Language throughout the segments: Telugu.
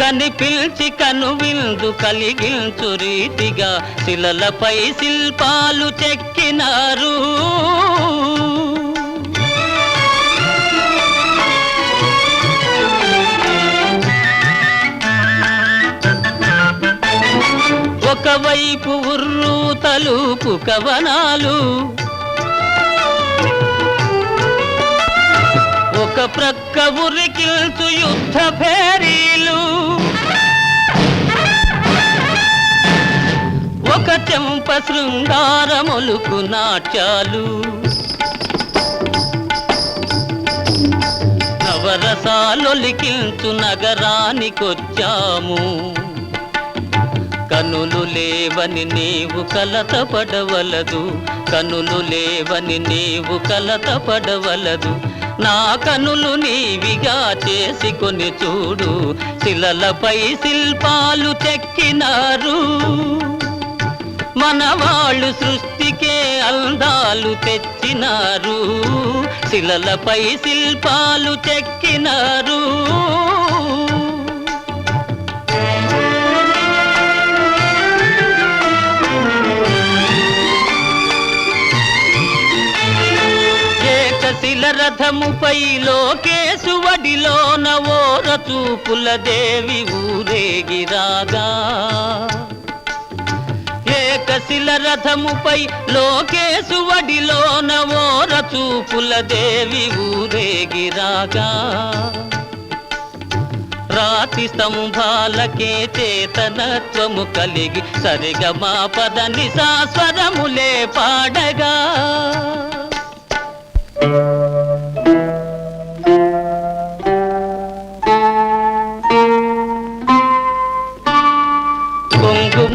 కనిపిల్చి కను విందు కలిగించు రీతిగా శిలలపై శిల్పాలు చెక్కినారు. ఒకవైపు ఉర్రు తలుపు కవనాలు ఒక ప్రక్క ఉరికిల్చు యుద్ధ భేరీలు శృంగారములుకు నాట్యాలు. నవరసాలొలికించు నగరానికొచ్చాము. కనులు లేవని నీవు కలత పడవలదు కనులు లేవని నీవు కలత పడవలదు నా కనులు నీవిగా చేసుకొని చూడు. శిలలపై శిల్పాలు చెక్కినారు. మన వాళ్ళు సృష్టికే అందాలు తెచ్చినారు. శిలలపై శిల్పాలు చెక్కినారు. శిల రథముపై లోకేశు వడిలోన ఓర చూపుల దేవి ఊరేగిరాగా రథముపై లోకేశువడిలోన ఓర చూపుల దేవి ఊరేగిరాగా రాతి స్తంభాలకే చేతనత్వము కలిగి సరిగమా పదని సాస్వరములే పాడగా.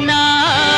not